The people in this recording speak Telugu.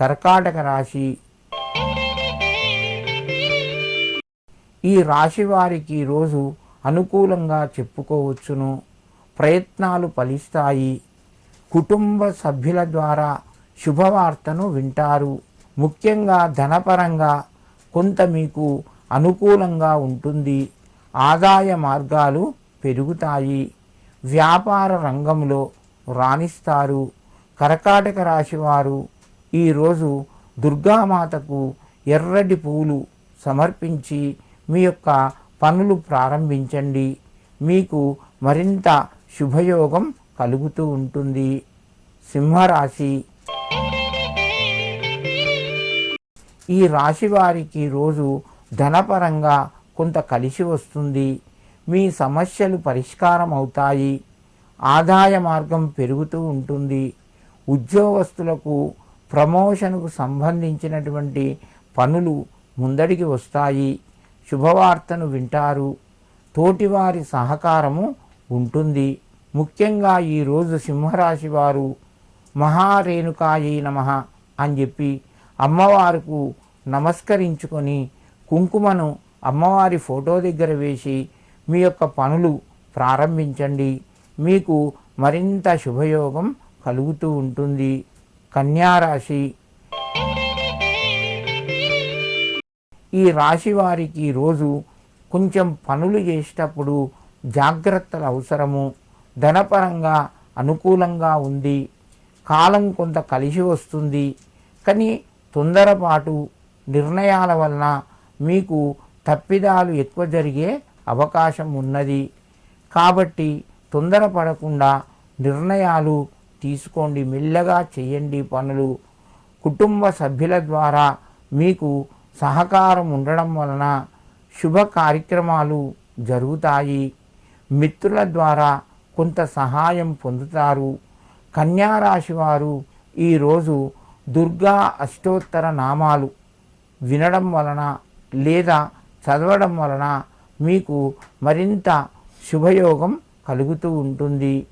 కర్కాటక రాశి. ఈ రాశి వారికి రోజు అనుకూలంగా చెప్పుకోవచ్చును. ప్రయత్నాలు ఫలిస్తాయి. కుటుంబ సభ్యుల ద్వారా శుభవార్తను వింటారు. ముఖ్యంగా ధనపరంగా కొంత మీకు అనుకూలంగా ఉంటుంది. ఆదాయ మార్గాలు పెరుగుతాయి. వ్యాపార రంగంలో రాణిస్తారు. కర్కాటక రాశి వారు ఈరోజు దుర్గామాతకు ఎర్రటి పూలు సమర్పించి మీ యొక్క పనులు ప్రారంభించండి. మీకు మరింత శుభయోగం కలుగుతూ ఉంటుంది. సింహరాశి. ఈ రాశి వారికి రోజు ధనపరంగా కొంత కలిసి వస్తుంది. మీ సమస్యలు పరిష్కారం అవుతాయి. ఆదాయ మార్గం పెరుగుతూ ఉంటుంది. ఉద్యోగస్తులకు ప్రమోషన్కు సంబంధించినటువంటి పనులు ముందడికి వస్తాయి. శుభవార్తను వింటారు. తోటివారి సహకారము ఉంటుంది. ముఖ్యంగా ఈరోజు సింహరాశి వారు మహారేణుకాయై నమ అని చెప్పి అమ్మవారుకు నమస్కరించుకొని కుంకుమను అమ్మవారి ఫోటో దగ్గర వేసి మీ యొక్క పనులు ప్రారంభించండి. మీకు మరింత శుభయోగం కలుగుతూ ఉంటుంది. కన్యారాశి. ఈ రాశి వారికి రోజు కొంచెం పనులు చేసేటప్పుడు జాగ్రత్తలు అవసరము. ధనపరంగా అనుకూలంగా ఉంది. కాలం కొంత కలిసి వస్తుంది. కానీ తొందరపాటు నిర్ణయాల వలన మీకు తప్పిదాలు ఎక్కువ జరిగే అవకాశం ఉన్నది. కాబట్టి తొందరపడకుండా నిర్ణయాలు తీసుకోండి మెల్లగా చేయండి పనులు. కుటుంబ సభ్యుల ద్వారా మీకు సహకారం ఉండడం వలన శుభ కార్యక్రమాలు జరుగుతాయి. మిత్రుల ద్వారా కొంత సహాయం పొందుతారు. కన్యారాశి వారు ఈరోజు దుర్గా అష్టోత్తర నామాలు వినడం వలన లేదా చదవడం వలన మీకు మరింత శుభయోగం కలుగుతూ ఉంటుంది.